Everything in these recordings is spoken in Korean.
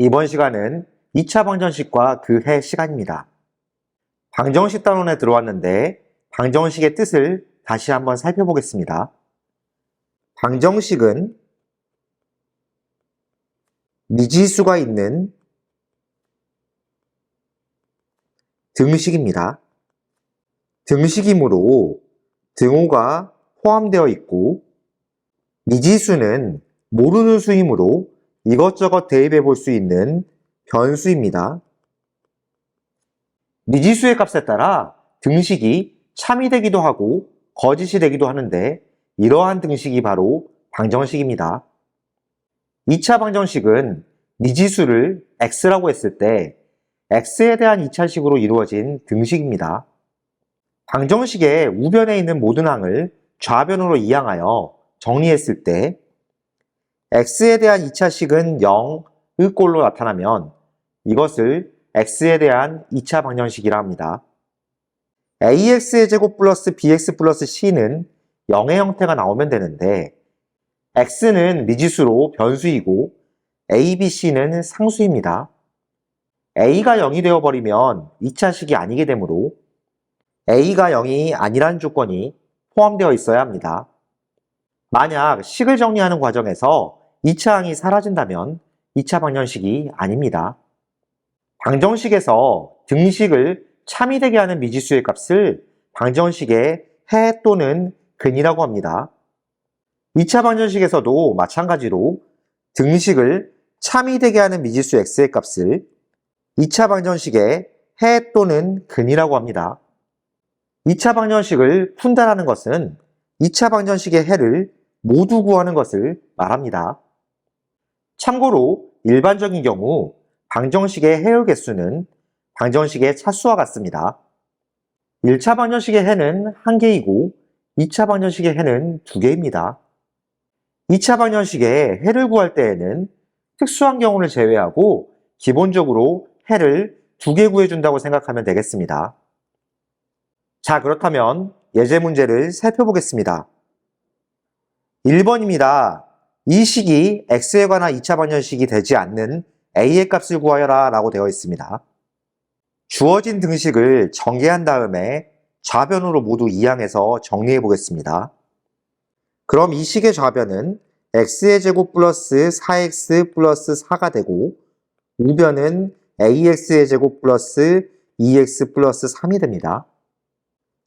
이번 시간은 2차 방정식과 그 해 시간입니다. 방정식 단원에 들어왔는데 방정식의 뜻을 다시 한번 살펴보겠습니다. 방정식은 미지수가 있는 등식입니다. 등식이므로 등호가 포함되어 있고 미지수는 모르는 수이므로 이것저것 대입해 볼 수 있는 변수입니다. 미지수의 값에 따라 등식이 참이 되기도 하고 거짓이 되기도 하는데 이러한 등식이 바로 방정식입니다. 2차 방정식은 미지수를 x라고 했을 때 x에 대한 2차식으로 이루어진 등식입니다. 방정식의 우변에 있는 모든 항을 좌변으로 이항하여 정리했을 때 x에 대한 2차식은 0의 꼴로 나타나면 이것을 x에 대한 2차 방정식이라 합니다. ax의 제곱 플러스 bx 플러스 c는 0의 형태가 나오면 되는데 x는 미지수로 변수이고 a, b, c는 상수입니다. a가 0이 되어버리면 2차식이 아니게 되므로 a가 0이 아니란 조건이 포함되어 있어야 합니다. 만약 식을 정리하는 과정에서 2차 항이 사라진다면 2차 방정식이 아닙니다. 방정식에서 등식을 참이 되게 하는 미지수의 값을 방정식의 해 또는 근이라고 합니다. 2차 방정식에서도 마찬가지로 등식을 참이 되게 하는 미지수 x의 값을 2차 방정식의 해 또는 근이라고 합니다. 2차 방정식을 푼다라는 것은 2차 방정식의 해를 모두 구하는 것을 말합니다. 참고로 일반적인 경우 방정식의 해의 개수는 방정식의 차수와 같습니다. 1차 방정식의 해는 1개이고 2차 방정식의 해는 2개입니다. 2차 방정식의 해를 구할 때에는 특수한 경우를 제외하고 기본적으로 해를 2개 구해준다고 생각하면 되겠습니다. 자, 그렇다면 예제 문제를 살펴보겠습니다. 1번입니다. 이 식이 x에 관한 2차 방정식이 되지 않는 a의 값을 구하여라 라고 되어 있습니다. 주어진 등식을 전개한 다음에 좌변으로 모두 이항해서 정리해 보겠습니다. 그럼 이 식의 좌변은 x의 제곱 플러스 4x 플러스 4가 되고 우변은 ax의 제곱 플러스 2x 플러스 3이 됩니다.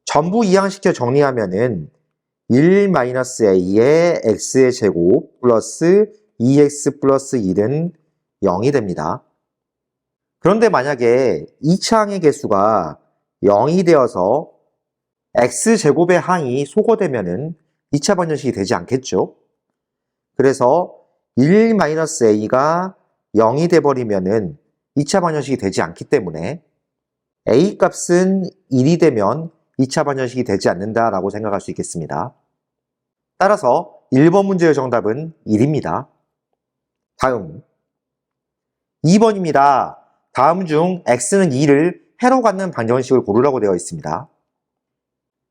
전부 이항시켜 정리하면은 1-a의 x의 제곱 플러스 2x 플러스 1은 0이 됩니다. 그런데 만약에 2차 항의 개수가 0이 되어서 x제곱의 항이 소거되면은 2차 방정식이 되지 않겠죠? 그래서 1-a가 0이 돼버리면은 2차 방정식이 되지 않기 때문에 a 값은 1이 되면 2차 방정식이 되지 않는다라고 생각할 수 있겠습니다. 따라서 1번 문제의 정답은 1입니다. 다음 2번입니다. 다음 중 x는 2를 해로 갖는 방정식을 고르라고 되어 있습니다.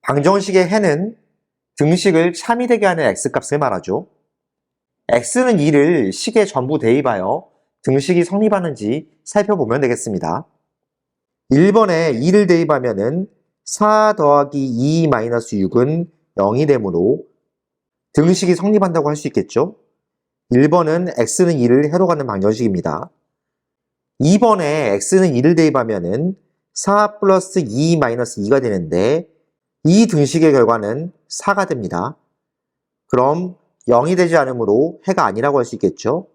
방정식의 해는 등식을 참이 되게 하는 x값을 말하죠. x는 2를 식에 전부 대입하여 등식이 성립하는지 살펴보면 되겠습니다. 1번에 2를 대입하면 은 4 더하기 2 마이너스 6은 0이 되므로 등식이 성립한다고 할 수 있겠죠? 1번은 x는 2를 해로 가는 방정식입니다. 2번에 x는 2를 대입하면 은 4 플러스 2 마이너스 2가 되는데 이 등식의 결과는 4가 됩니다. 그럼 0이 되지 않으므로 해가 아니라고 할 수 있겠죠?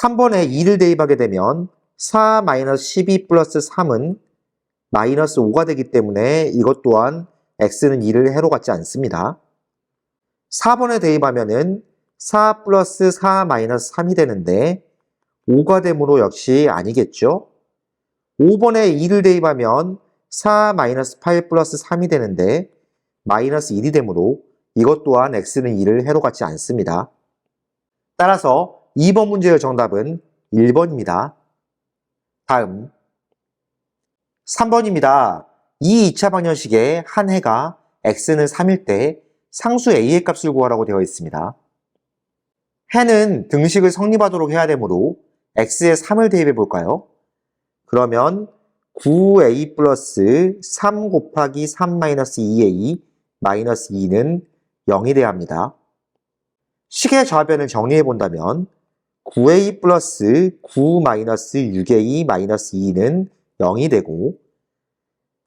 3번에 2를 대입하게 되면 4 마이너스 12 플러스 3은 마이너스 5가 되기 때문에 이것 또한 x는 2를 해로 갖지 않습니다. 4번에 대입하면은 4 플러스 4 마이너스 3이 되는데 5가 되므로 역시 아니겠죠? 5번에 2를 대입하면 4 마이너스 8 플러스 3이 되는데 마이너스 1이 되므로 이것 또한 x는 2를 해로 갖지 않습니다. 따라서 2번 문제의 정답은 1번입니다. 다음 3번입니다. 이 2차 방정식의 한 해가 x는 3일 때 상수 a의 값을 구하라고 되어 있습니다. 해는 등식을 성립하도록 해야 되므로 x에 3을 대입해 볼까요? 그러면 9a 플러스 3 곱하기 3 마이너스 2a 마이너스 2는 0이 돼야 합니다. 식의 좌변을 정리해 본다면 9a 플러스 9 마이너스 6a 마이너스 2는 0이 되고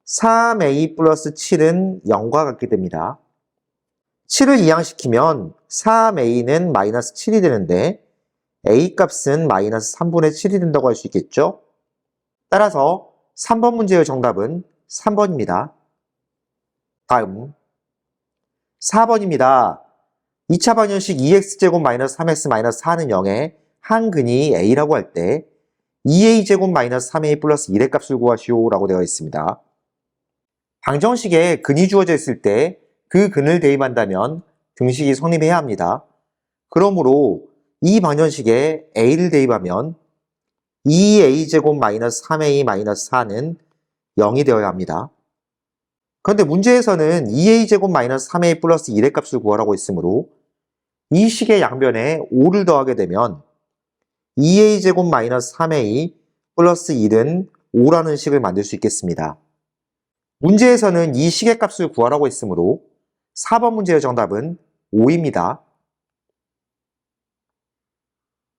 3a 플러스 7은 0과 같게 됩니다. 7을 이항시키면 3a는 마이너스 7이 되는데 a 값은 마이너스 3분의 7이 된다고 할 수 있겠죠? 따라서 3번 문제의 정답은 3번입니다. 다음 4번입니다. 2차 방정식 2x제곱 마이너스 3x 마이너스 4는 0에 한 근이 a라고 할 때 2a제곱 마이너스 3a 플러스 1의 값을 구하시오 라고 되어 있습니다. 방정식에 근이 주어져 있을 때 그 근을 대입한다면 등식이 성립해야 합니다. 그러므로 이 방정식에 a를 대입하면 2a제곱 마이너스 3a 마이너스 4는 0이 되어야 합니다. 그런데 문제에서는 2a제곱 마이너스 3a 플러스 1의 값을 구하라고 했으므로 이 식의 양변에 5를 더하게 되면 2a제곱 마이너스 3a 플러스 1은 5라는 식을 만들 수 있겠습니다. 문제에서는 이 식의 값을 구하라고 했으므로 4번 문제의 정답은 5입니다.